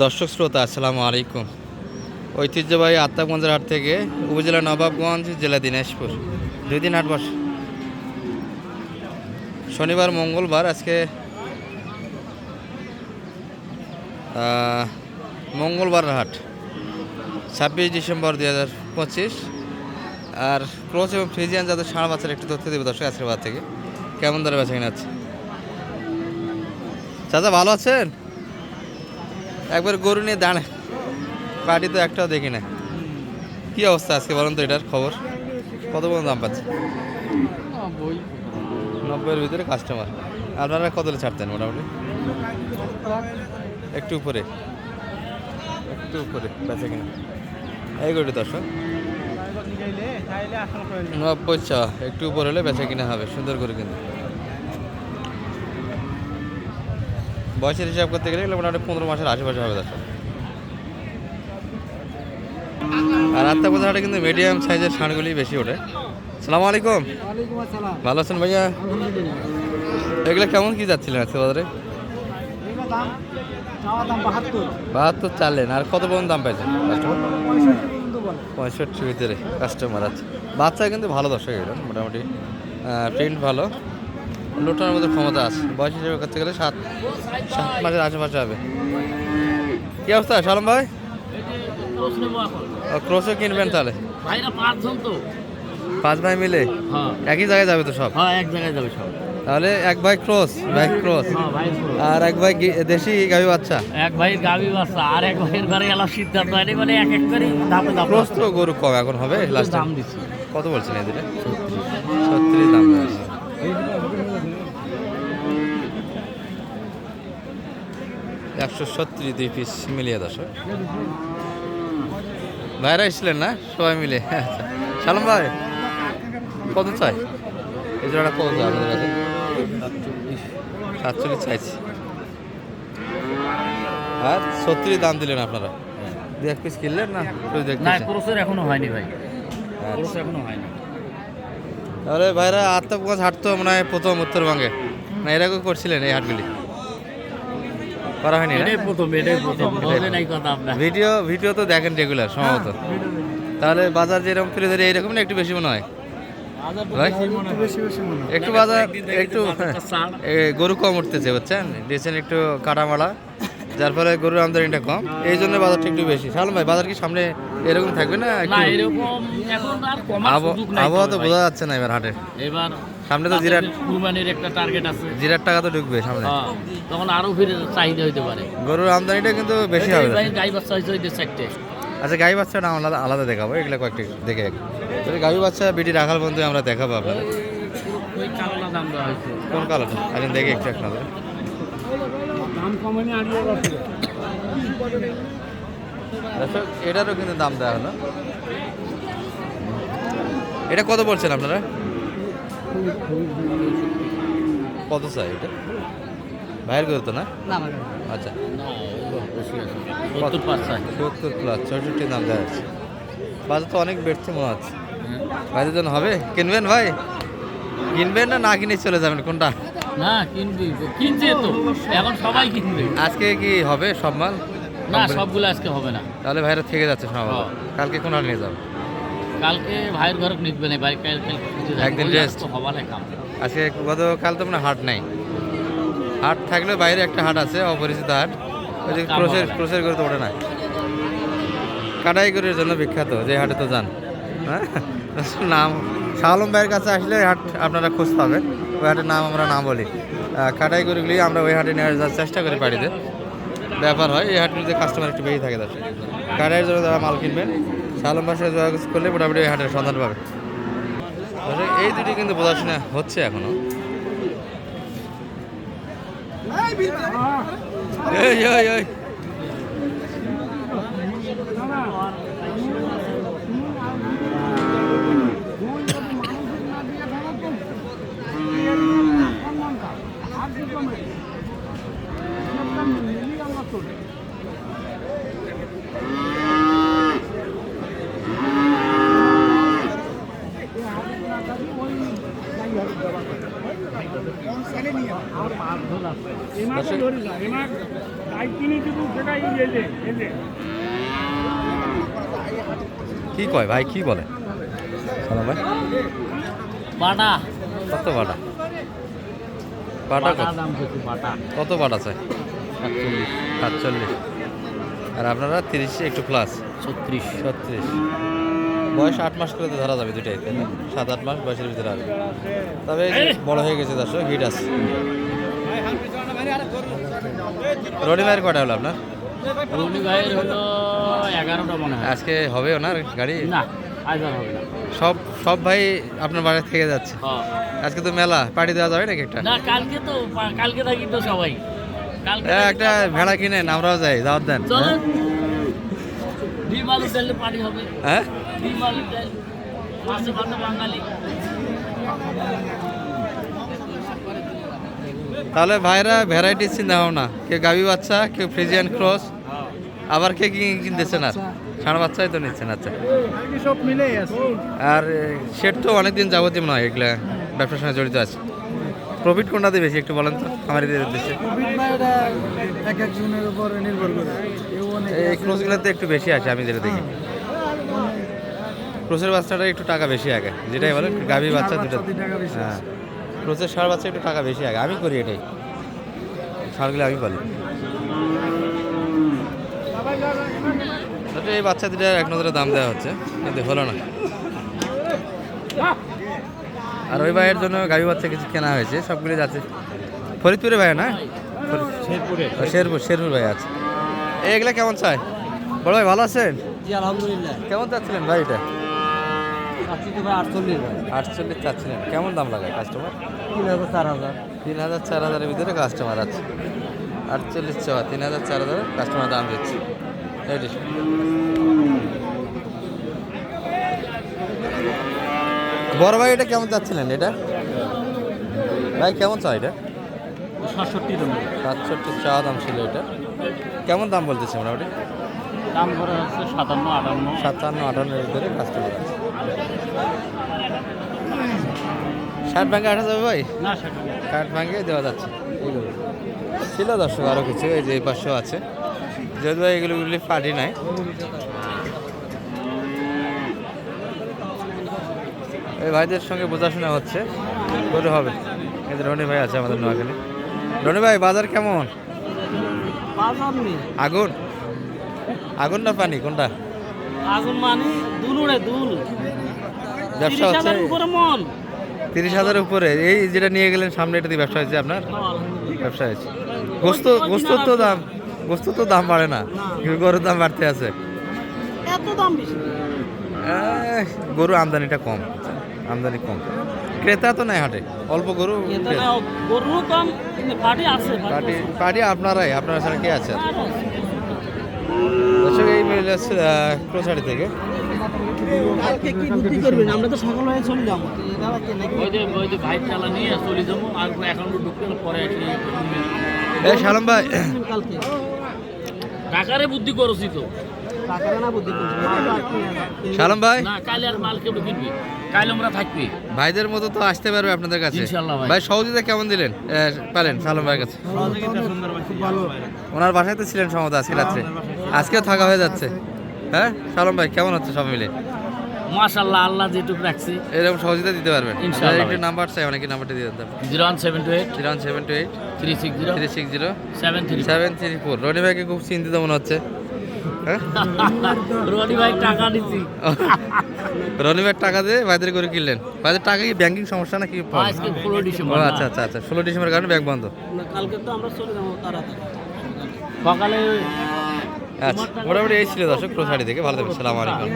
দর্শক শ্রোতা, আসসালামু আলাইকুম। ঐতিহ্যবাহী আত্মাগঞ্জের হাট থেকে উপজেলা নবাবগঞ্জ, জেলা দিনাজপুর। দুই দিন হাট বসে। শনিবার, মঙ্গলবার আজকে মঙ্গলবার হাট। ছাব্বিশ ডিসেম্বর দুই হাজার পঁচিশ। আর ক্রোচ এবং ফ্রিজিয়ান যাদের সাড়া বাচ্চার একটু তথ্য দেবে দর্শক আজকের থেকে। কেমন দরে বেচা কিনা আছে চাচা, ভালো আছেন? একবার গরু নিয়ে দাঁড়ায় পার্টি তো একটাও দেখি না। কি অবস্থা আজকে বলুন তো এটার খবর? কত পর্যন্ত দাম পাচ্ছে? নব্বইয়ের ভিতরে কাস্টমার আপনারা কত ছাড়তেন মোটামুটি? একটু উপরে। একটু উপরে বেচা কিনা। এই গরুটি দর্শক। নব্বই চা একটু উপরে হলে বেচা কিনা হবে। সুন্দর করে কিন্তু। বয়সের হিসাব করতে গেলে এগুলো মোটামুটি পনেরো মাসের আশেপাশে হবে দর্শক। আর আত্মা কোথাটা কিন্তু মিডিয়াম সাইজের ষাঁড়গুলি বেশি ওঠে। সালাম আলাইকুম। ভালো আছেন ভাইয়া? এগুলো কেমন কি যাচ্ছিলেন আজকে বাজারে? বাহাত্তর। চাললেন আর কত পর্যন্ত দাম পাইছেন পঁয়ষট্টি ভিতরে কাস্টমার আছে বাচ্চা কিন্তু ভালো দর্শক এগুলো মোটামুটি প্রিন্ট ভালো। লোটার মধ্যে ক্ষমতা আছে। বয়স হিসেবে করতে গেলে সাত সাত মাসের আশেপাশে হবে। কি অবস্থা, সালম ভাই? ক্রোশও কিনবেন তাহলে? পাঁচ ভাই মিলে? একই জায়গায় যাবে তো সব? এক জায়গায় যাবে সব তাহলে এক ভাই ক্রস ভাই ক্রস। ভাই আর এক ভাই দেশি গাভী বাচ্চা? এক ভাইয়ের গাবি বাচ্চা আর এক ভাইয়ের ঘরে এলাম সিদ্ধান্ত হয়নি মানে এক এক করে দামে দাম ক্রস তো গরু কম, এখন হবে লাস্টে। দাম দিচ্ছি কত বলছেন এই দুটো ছত্রিশ দাম একশো সত্তরিশ দুই পিস মিলিয়ে দর্শক। ভাইরা এসছিলেন না? সবাই মিলে। আচ্ছা। সালাম ভাই কত চাই? এই জোড়াটা কত চাই আপনাদের কাছে? সাতচল্লিশ চাইছি। আর সত্তরিশ দাম দিলেন আপনারা? দু এক পিস কিনলেন না? না ক্রোসের এখনও হয়নি ভাই। আচ্ছা। ক্রোস এখনও হয়নি। তাহলে ভাইরা আত্মপ্রকাশ হাট তো মনে হয় প্রথম উত্তরবঙ্গে। না এরকম করছিলেন এই হাটগুলি? করা হয়নি এটাই প্রথম এটাই প্রথম। বলে নাই কথা আপনার। ভিডিও ভিডিও তো দেখেন রেগুলার সম্ভবত। তাহলে বাজার যেরকম তুলে ধরে এরকম না একটু বেশি মনে হয়? ভাই? বেশি বেশি মনে হয়। একটু বাজার একটু এ, গরু কম উঠতেছে বুঝছেন? দিয়েছেন একটু কাটামালা যার ফলে গরুর আমদানিটা কম। এই জন্য বাজারটা একটু বেশি। সালাম ভাই বাজার কি সামনে এরকম থাকবে না না একটু? এরকম এখন আর কমার আবহ- সুযোগ নাই আবহাওয়া তো বোঝা যাচ্ছে না এবার হাটে। এবার সামনে তো জিরাট কুরবানির একটা টার্গেট আছে। জিরাট টাকা তো ঢুকবে সামনে। হ্যাঁ, তখন আরও ফিরে চাহিদা হইতে পারে। গরুর আমদানিটা কিন্তু বেশি হবে। গাই বাচ্চা হয়েছে ওইটা চারটে আচ্ছা গাই বাচ্চাটা আলাদা আলাদা দেখাবো এগুলো কয়েকটি দেখে তবে গাই বাচ্চা বিটি রাখাল বন্ধু আমরা দেখাবো আপনাদের। ওই কোন কালারটা আচ্ছা দেখি একটু এক নজরে দাম কমানি আড়িয়ে রাখছে দর্শক এটারও কিন্তু দাম দেওয়া হলো। এটা কত বলছেন আপনারা? কত চাই এটা? ভাইয়ের গরু না? না আচ্ছা। না সত্তর প্লাস ছয়ষট্টি দাম দেওয়া আছে। বাজার তো অনেক বেড়ছে মনে হচ্ছে। ভাইদের জন্য হবে? কিনবেন ভাই? কিনবেন না না কিনে চলে যাবেন? কোনটা? না কিনবি। কিনছে তো। এখন সবাই কিনবে। আজকে কি হবে? সব মাল? না সবগুলো আজকে হবে না। তাহলে ভাইরা থেকে যাচ্ছে সব হ্যাঁ। কালকে কোন নিয়ে যাব? কালকে ভাইয়ের ঘরে নিবে না ভাই একদিন rest। তো হবা না কাম। আজকে গতকাল তো মানে হাট নাই। হাট থাকলে বাইরে একটা হাট আছে অপরিচিত হাট। ওই যে ক্রোসের হবে। করে তো ওঠে না কাটাইগুড়ির জন্য বিখ্যাত যে হাটে তো যান। হ্যাঁ? নাম শাহ আলম ভাইয়ের কাছে আসলে হাট আপনারা খোঁজ পাবেন। ওই হাটের নাম আমরা না বলি। কাটাই কাটাইগুড়িগুলি আমরা ওই হাটে নেওয়ার যাওয়ার চেষ্টা করি বাড়িতে। ব্যাপার হয় এই হাটগুলিতে কাস্টমার একটু বেশি থাকে দর্শক কাটাইয়ের জন্য তারা মাল কিনবেন। ভাইয়ের সাথে যোগাযোগ করলে মোটামুটি হাটের সন্ধান পাবে। এই দুটি কিন্তু প্রদর্শনা হচ্ছে এখনও। এই এই এই এমাকে ধরি না এমাক গাই কিনে কি কয় ভাই কি বলে? সালাম ভাই। বাটা। কত বাটা? বাটা কত? বাটা। চাই? সাতচল্লিশ। আর আপনারা তিরিশে একটু প্লাস ছত্রিশ। ছত্রিশ। বয়স আট মাস করে তো ধরা যাবে দুটাই সাত আট মাস বয়সের ভিতরে আসবে। তবে বড় হয়ে গেছে দর্শক হিট আছে। রনি ভাইয়ের কটা হলো আপনার? রুনি ভাইয়ের হলো এগারোটা মনে হয়। আজকে হবে ওনার গাড়ি? না আজ হবে না। সব সব ভাই আপনার বাড়ি থেকে যাচ্ছে? হ্যাঁ। আজকে তো মেলা পার্টি দেওয়া যাবে নাকি একটা? না কালকে তো কালকে থাকি তো সবাই। কালকে একটা ভেড়া কিনে আমরাও যাই দাওয়াত দেন ডিম আলু তেলে পানি হবে। হ্যাঁ? ডিম আলু তেল মাছে ভাতে বাঙালি। তাহলে ভাইরা ভ্যারাইটিস চিন্তা ভাবনা। কেউ গাবি বাচ্চা কেউ ফ্রিজিয়ান ক্রস আবার কে কি কিনতেছেন আর? ষাঁড় বাচ্চাই তো নিচ্ছেন আচ্ছা। আর সেট তো অনেকদিন যাবতীয় হয় এগুলা ব্যবসার সঙ্গে জড়িত আছে। প্রফিট কোনটাতে বেশি একটু বলেন তো, আমার এদের উদ্দেশ্যে। এই ক্রসগুলোতে একটু বেশি আছে, আমি যেটা দেখি। ক্রসের বাচ্চাটা একটু টাকা বেশি আগে, যেটাই বলেন, গাভী বাচ্চা দুটো। হ্যাঁ। ক্রসের সার বাচ্চা একটু টাকা বেশি আগে। আমি করি এটাই। সারগুলো আমি পালি। আচ্ছা, এই বাচ্চা দুটো এক নজরে দাম দেওয়া হচ্ছে। কিন্তু হলো না। আর ওই ভাইয়ের জন্য গাভী বাচ্চা কিছু কেনা হয়েছে সবগুলো যাচ্ছে। ফরিদপুরে ভাই না? শেরপুরে। শেরপুর শেরপুর ভাই আছে। এগুলা কেমন চাই? বড় ভাই ভালো আছেন? জি আলহামদুলিল্লাহ। কেমন চাচ্ছিলেন ভাই এটা আটচল্লিশ চাচ্ছিলেন। কেমন দাম লাগায় কাস্টমার তিন হাজার চার হাজার। তিন হাজার চার হাজারের ভিতরে কাস্টমার আছে। আটচল্লিশ চাওয়া তিন হাজার চার হাজার কাস্টমার দাম দিচ্ছে। এটি বড় ভাই এটা কেমন চাচ্ছিলেন এটা? ভাই কেমন চাও এটা? সাতষট্টি দাম। সাতষট্টি চাওয়া দাম ছিল এটা। কেমন দাম বলতেছে মোটামুটি? দাম করা হচ্ছে সাতান্ন আটান্ন। সাতান্ন আটান্নের ভিতরে কাস্টমার আছে। ষাট ব্যাঙ্কে আঠা যাবে ভাই? কাঠ ভাঙিয়ে দেওয়া যাচ্ছে। ছিল দর্শক আরও কিছু এই যে এই পাশেও আছে। যদিও এগুলোগুলি পার্টি নাই। এই ভাইদের সঙ্গে বোঝাশোনা হচ্ছে। করে হবে। এই রনি ভাই আছে আমাদের নোয়াখালী। রনি ভাই বাজার কেমন? আগুন? আগুন না পানি? কোনটা? আগুন মানে দুলুড়ে দুল ব্যবসা হচ্ছে উপরে মন। তিরিশ হাজারের উপরে। এই যেটা নিয়ে গেলেন সামনে এটা দিয়ে ব্যবসা হয়েছে আপনার? ব্যবসা হয়েছে। গোস্ত গোস্ত তো দাম গোস্ত তো দাম বাড়ে না। কিন্তু গরুর দাম বাড়তে আছে। এত দাম বেশি? গরু আমদানিটা কম। আমদানি কম। ক্রেতা তো নাই হাটে। অল্প গরু। গরু কম পাটি আছে পার্টি পার্টি আপনারাই। আপনারা ছাড়া কে আছে। দর্শক এই মিল থেকে। কালকে কি বিক্রি করবেন? আমরা তো সকাল হয়ে চলে যাব। ওই যে ওই যে ভাই। চালা নিয়ে চলে যাব আর এখন ঢুকতে পরে এসে এই শালম ভাই কালকে টাকারে বুদ্ধি করছি তো টাকাটা না বুদ্ধি করছি শালম ভাই। না কালে আর মাল কেউ কিনবি। কাল আমরা থাকবি। ভাইদের মতো তো আসতে পারবে আপনাদের কাছে। ইনশাল্লাহ ভাই। ভাই সহযোগিতা কেমন দিলেন? পেলেন শালম ভাইয়ের কাছে। খুব ভালো। ওনার বাসায় তো ছিলেন সমত আজকে রাত্রে। আজকেও থাকা হয়ে যাচ্ছে। হ্যাঁ? শালম ভাই কেমন হচ্ছে সব মিলে? মাশাল্লাহ আল্লাহ যেটুকু রাখছি। এরকম সহযোগিতা দিতে পারবেন? ইনশাআল্লাহ একটু নাম্বার চাই অনেকে নাম্বারটা দিয়ে দিতে zero one seven two eight. Zero one seven two eight. Three six zero. Three six zero. Seven three seven three four. Rony ভাইকে খুব চিন্তিত মনে হচ্ছে। হ্যাঁ? রনি ভাই টাকা দিচ্ছি রনি ভাই টাকা দিয়ে ভাইদের করে কিনলেন। ভাইদের টাকা কি ব্যাংকিং সমস্যা নাকি আজকে ষোলো ডিসেম্বর আচ্ছা আচ্ছা আচ্ছা। ষোলো ডিসেম্বর কারণে ব্যাংক বন্ধ। কালকে তো আমরা চলে যাব তাড়াতাড়ি। সকালে আচ্ছা মোটামুটি এই ছিল দর্শক প্রসারী থেকে ভালো থাকবেন। সালাম আলাইকুম।